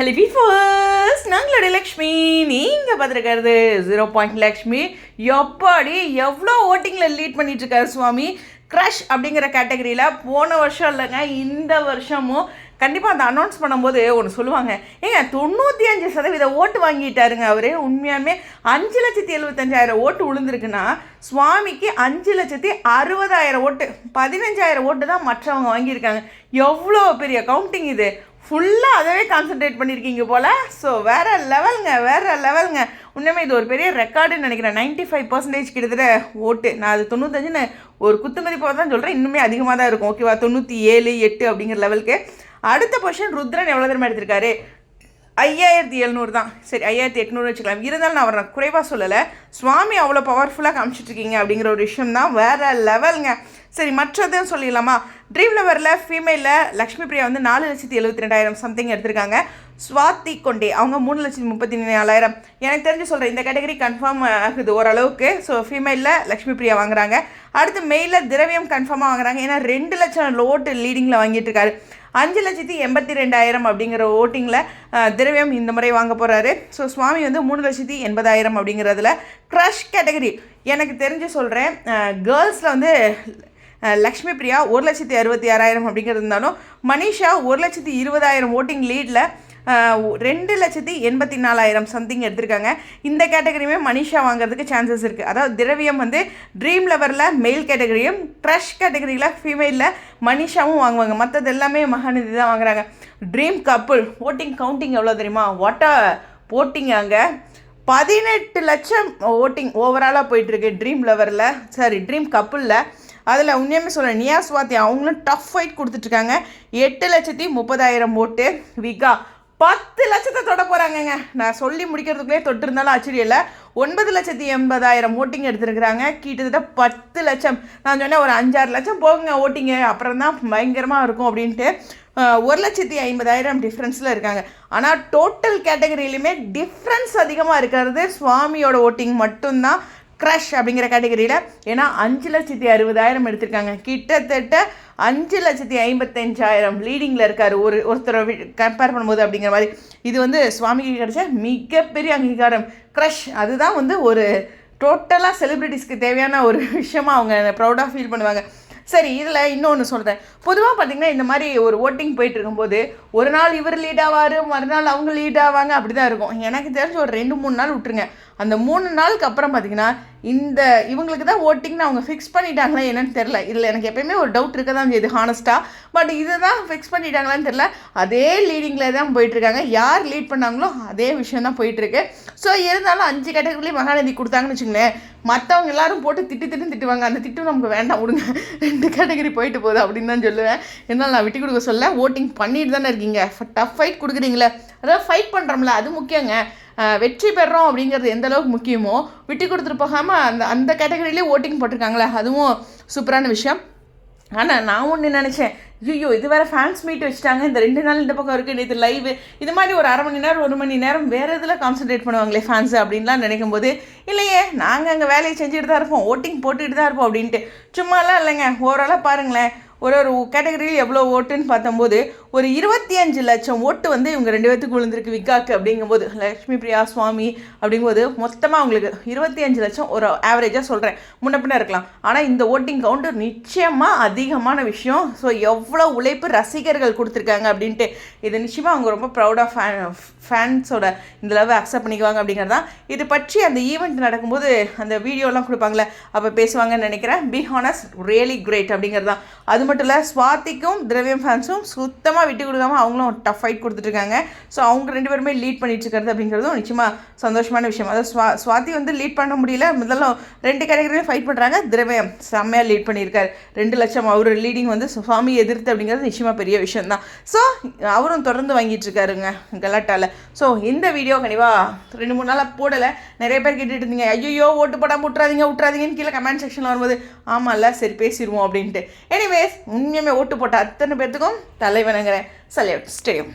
Hello பீஃபர்ஸ் நாங்களுடைய லக்ஷ்மி நீங்கள் பார்த்துருக்கிறது ஜீரோ பாயிண்ட் லக்ஷ்மி. எப்பாடி எவ்வளோ ஓட்டிங்கில் லீட் பண்ணிகிட்ருக்காரு சுவாமி? க்ரஷ் அப்படிங்கிற கேட்டகரியில் போன வருஷம் இல்லைங்க இந்த வருஷமும் கண்டிப்பாக அந்த அனௌன்ஸ் பண்ணும்போது ஒன்று சொல்லுவாங்க. ஏங்க தொண்ணூற்றி அஞ்சு சதவீத ஓட்டு வாங்கிட்டாருங்க அவர். உண்மையாலுமே அஞ்சு லட்சத்தி எழுபத்தஞ்சாயிரம் ஓட்டு விழுந்திருக்குன்னா சுவாமிக்கு அஞ்சு லட்சத்தி அறுபதாயிரம் ஓட்டு பதினஞ்சாயிரம் ஓட்டு தான் மற்றவங்க வாங்கியிருக்காங்க. எவ்வளோ பெரிய கவுண்டிங் இது. ஃபுல்லாக அதவே கான்சென்ட்ரேட் பண்ணியிருக்கீங்க போல். ஸோ வேறு லெவலுங்க வேறு லெவலுங்க உண்மையுமே இது ஒரு பெரிய ரெக்கார்டுன்னு நினைக்கிறேன். 95% ஃபைவ் பர்சன்டேஜ் கிட்டத்தட்ட ஓட்டு. நான் அது தொண்ணூத்தஞ்சுன்னு ஒரு குத்து மதிப்பாக தான் சொல்கிறேன் இன்னுமே அதிகமாக தான் இருக்கும். ஓகேவா தொண்ணூற்றி ஏழு எட்டு அப்படிங்கிற லெவலுக்கு அடுத்த பொசிஷன் ருத்ரன் எவ்வளோ தரமாக எடுத்திருக்காரு? ஐயாயிரத்தி எழுநூறு தான். சரி ஐயாயிரத்தி எட்நூறு வச்சுக்கலாம். இருந்தாலும் நான் அவரை குறைவாக சொல்லலை. சுவாமி அவ்வளோ பவர்ஃபுல்லாக காமிச்சிட்ருக்கீங்க அப்படிங்கிற ஒரு விஷயம் தான் வேறு லெவலுங்க சரி மற்றதையும் சொல்லிடலாமா? ட்ரீம் லவரில் ஃபீமேலில் லக்ஷ்மி பிரியா வந்து நாலு லட்சத்தி எழுபத்தி ரெண்டாயிரம் சம்திங் எடுத்திருக்காங்க. ஸ்வாதி கொண்டே அவங்க மூணு லட்சத்தி முப்பத்தி நாலாயிரம். எனக்கு தெரிஞ்சு சொல்கிறேன் இந்த கேட்டகரி கன்ஃபார்ம் ஆகுது ஓரளவுக்கு. ஸோ ஃபீமேலில் லக்ஷ்மி பிரியா வாங்குறாங்க. அடுத்து மெயிலில் திரவியம் கன்ஃபார்மாக வாங்குறாங்க. ஏன்னா ரெண்டு லட்சம் ஓட்டு லீடிங்கில் வாங்கிட்டு இருக்காரு. அஞ்சு லட்சத்தி எண்பத்தி ரெண்டாயிரம் அப்படிங்கிற ஓட்டிங்கில் திரவியம் இந்த முறை வாங்க போகிறாரு ஸோ சுவாமி வந்து மூணு லட்சத்தி எண்பதாயிரம் அப்படிங்கிறதுல க்ரஷ் கேட்டகரி எனக்கு தெரிஞ்சு சொல்கிறேன் கேர்ள்ஸில் வந்து லக்ஷ்மி பிரியா ஒரு லட்சத்தி அறுபத்தி ஆறாயிரம் அப்படிங்கிறது இருந்தாலும் மனிஷா ஒரு லட்சத்தி இருபதாயிரம் ஓட்டிங் லீடில் ரெண்டு லட்சத்தி எண்பத்தி நாலாயிரம் சம்திங் எடுத்திருக்காங்க. இந்த கேட்டகரியுமே மனிஷா வாங்குறதுக்கு சான்சஸ் இருக்குது அதாவது திரவியம் வந்து ட்ரீம் லெவரில் மெயில் கேட்டகரியும் ட்ரஷ் கேட்டகரியில் ஃபீமேலில் மனிஷாவும் வாங்குவாங்க. மற்றது எல்லாமே மகாநிதி தான் வாங்குறாங்க. ட்ரீம் கப்புள் ஓட்டிங் கவுண்டிங் எவ்வளோ தெரியுமா? வாட்டா போட்டிங் அங்கே. பதினெட்டு லட்சம் ஓட்டிங் ஓவராலாக போயிட்டுருக்கு ட்ரீம் லெவரில் சாரி ட்ரீம் கப்புளில் அதில் உண்மையுமே சொல்கிறேன் நியா சுவாத்தி அவங்களும் டஃப் ஃபைட் கொடுத்துட்ருக்காங்க. எட்டு லட்சத்தி முப்பதாயிரம் ஓட்டு. விகா பத்து லட்சத்தை தொட போகிறாங்கங்க நான் சொல்லி முடிக்கிறதுக்குள்ளே தொட்டிருந்தாலும் ஆச்சரியம் இல்லை. ஒன்பது லட்சத்தி எண்பதாயிரம் ஓட்டிங் எடுத்துருக்குறாங்க. கிட்டத்தட்ட பத்து லட்சம். நான் சொன்னேன் ஒரு அஞ்சாறு லட்சம் போகுங்க ஓட்டிங்க. அப்புறம் தான் பயங்கரமாக இருக்கும் அப்படின்ட்டு. ஒரு லட்சத்தி ஐம்பதாயிரம் டிஃப்ரென்ஸில் இருக்காங்க. ஆனால் டோட்டல் கேட்டகரியிலுமே டிஃப்ரென்ஸ் அதிகமாக இருக்கிறது சுவாமியோட ஓட்டிங் மட்டும்தான். க்ரஷ் அப்படிங்கிற கேட்டகரியில் ஏன்னா அஞ்சு லட்சத்தி அறுபதாயிரம் எடுத்திருக்காங்க. கிட்டத்தட்ட அஞ்சு லட்சத்தி ஐம்பத்தஞ்சாயிரம் லீடிங்கில் இருக்கார். ஒரு ஒருத்தரை கம்பேர் பண்ணும்போது அப்படிங்கிற மாதிரி. இது வந்து சுவாமிக்கு கிடைச்ச மிகப்பெரிய அங்கீகாரம். க்ரஷ் அதுதான் வந்து ஒரு டோட்டலாக செலிப்ரிட்டிஸ்க்கு தேவையான ஒரு விஷயமா அவங்க ப்ரௌடாக ஃபீல் பண்ணுவாங்க. சரி இதில் இன்னொன்று சொல்கிறேன் பொதுவாக பார்த்தீங்கன்னா இந்த மாதிரி ஒரு ஓட்டிங் போயிட்டு இருக்கும்போது ஒரு நாள் இவர் லீட் ஆவார் மறுநாள் அவங்க லீட் ஆவாங்க அப்படி தான் இருக்கும். எனக்கு தெரிஞ்சு ஒரு ரெண்டு மூணு நாள் விட்டுருங்க. அந்த மூணு நாளுக்கு அப்புறம் பார்த்தீங்கன்னா இந்த இவங்களுக்கு தான் ஓட்டிங்னு அவங்க ஃபிக்ஸ் பண்ணிட்டாங்களா என்னன்னு தெரில இதில் எனக்கு எப்பயுமே ஒரு டவுட் இருக்க தான் செய்யுது ஹானஸ்ட்டாக பட் இதை தான் ஃபிக்ஸ் பண்ணிட்டாங்களான்னு தெரில அதே லீடிங்கில் தான் போயிட்டுருக்காங்க. யார் லீட் பண்ணாங்களோ அதே விஷயம் தான் போயிட்டுருக்கு. ஸோ இருந்தாலும் அஞ்சு கேட்டகரிலேயும் மகாநதி கொடுத்தாங்கன்னு வச்சுங்களேன் மற்றவங்க எல்லாரும் போட்டு திட்டு திட்டு திட்டுவாங்க. அந்த திட்டு நமக்கு வேண்டாம் விடுங்க. ரெண்டு கேட்டகரி போயிட்டு போகுது அப்படின்னு தான் சொல்லுவேன். என்னால் நான் விட்டு கொடுக்க சொல்ல ஓட்டிங் பண்ணிட்டு தானே இருக்கீங்க. டஃப் ஃபைட் கொடுக்குறீங்களே. அதாவது ஃபைட் பண்ணுறோம்ல அது முக்கியங்க. வெற்றி பெறோம் அப்படிங்கிறது எந்த அளவுக்கு முக்கியமோ விட்டு கொடுத்துட்டு போகாமல் அந்த அந்த கேட்டகரியிலே ஓட்டிங் போட்டிருக்காங்களே அதுவும் சூப்பரான விஷயம். ஆனால் நான் ஒன்று நினச்சேன் ஐயோ இது வேறு ஃபேன்ஸ் மீட் வச்சுட்டாங்க இந்த ரெண்டு நாள் இந்த பக்கம் இருக்குது நேற்று லைவ் இது மாதிரி ஒரு அரை மணி நேரம் ஒரு மணி நேரம் வேறு இதில் கான்சன்ட்ரேட் பண்ணுவாங்களே ஃபேன்ஸு அப்படின்லாம் நினைக்கும் போது இல்லையே நாங்கள் அங்கே வேலையை செஞ்சுட்டு தான் இருப்போம் ஓட்டிங் போட்டுட்டு தான் இருப்போம் அப்படின்ட்டு. சும்மாலாம் இல்லைங்க ஓரளவு பாருங்களேன் ஒரு ஒரு கேட்டகரியில் எவ்வளோ ஓட்டுன்னு பார்த்தம்போது ஒரு இருபத்தி அஞ்சு லட்சம் ஓட்டு வந்து இவங்க ரெண்டு பேர்த்துக்கு விழுந்திருக்கு விக்காக்கு அப்படிங்கும்போது லக்ஷ்மி பிரியா சுவாமி அப்படிங்கும்போது மொத்தமாக அவங்களுக்கு இருபத்தி அஞ்சு லட்சம் ஒரு ஆவரேஜாக சொல்கிறேன் முன்ன பின்ன இருக்கலாம். ஆனால் இந்த ஓட்டிங் கவுண்டர் நிச்சயமாக அதிகமான விஷயம். ஸோ எவ்வளோ உழைப்பு ரசிகர்கள் கொடுத்துருக்காங்க அப்படின்ட்டு இது நிச்சயமாக அவங்க ரொம்ப ப்ரௌடாக ஃபேன் ஃபேன்ஸோட இந்த லவ் அக்செப்ட் பண்ணிக்குவாங்க அப்படிங்கிறது தான். இது பற்றி அந்த ஈவெண்ட் நடக்கும்போது அந்த வீடியோலாம் கொடுப்பாங்களே அப்போ பேசுவாங்கன்னு நினைக்கிறேன். பி ஹானஸ் ரியலி கிரேட் அப்படிங்கிறது தான். அது மட்டும் இல்லை ஸ்வாதிக்கும் திரவியம் ஃபேன்ஸும் சுத்தமாக விட்டு கொடுக்காம அவங்களும் டஃப் ஃபைட் கொடுத்துட்ருக்காங்க. ஸோ அவங்க ரெண்டு பேருமே லீட் பண்ணிட்டு இருக்கிறது அப்படிங்கிறதும் நிச்சயமாக சந்தோஷமான விஷயம். அதாவது ஸ்வா ஸ்வாதி வந்து லீட் பண்ண முடியல. முதல்ல ரெண்டு கேட்டகரியும் ஃபைட் பண்ணுறாங்க திரவியம் செம்மையாக லீட் பண்ணியிருக்காரு. ரெண்டு லட்சம் அவர் லீடிங் வந்து சுவாமி எதிர்த்து அப்படிங்கிறது நிச்சயமாக பெரிய விஷயம் தான் ஸோ அவரும் தொடர்ந்து வாங்கிட்டு இருக்காருங்க கலாட்டாவில் ஸோ இந்த வீடியோ கண்டிப்பாக ரெண்டு மூணு நாளாக போடலை. நிறைய பேர் கேட்டுட்டு இருந்தீங்க. ஐயோ ஓட்டு போடாமல் விட்றாதீங்க விட்றாதீங்கன்னு கீழே கமெண்ட் செக்ஷனில் வரும்போது ஆமாம்ல சரி பேசிடுவோம் அப்படின்ட்டு. எனிவேஸ் உண்மையுமே ஓட்டு போட்ட அத்தனை பேர்த்துக்கும் പ്രേക്ഷകരെ സല്യൂട്ട് സ്റ്റേയും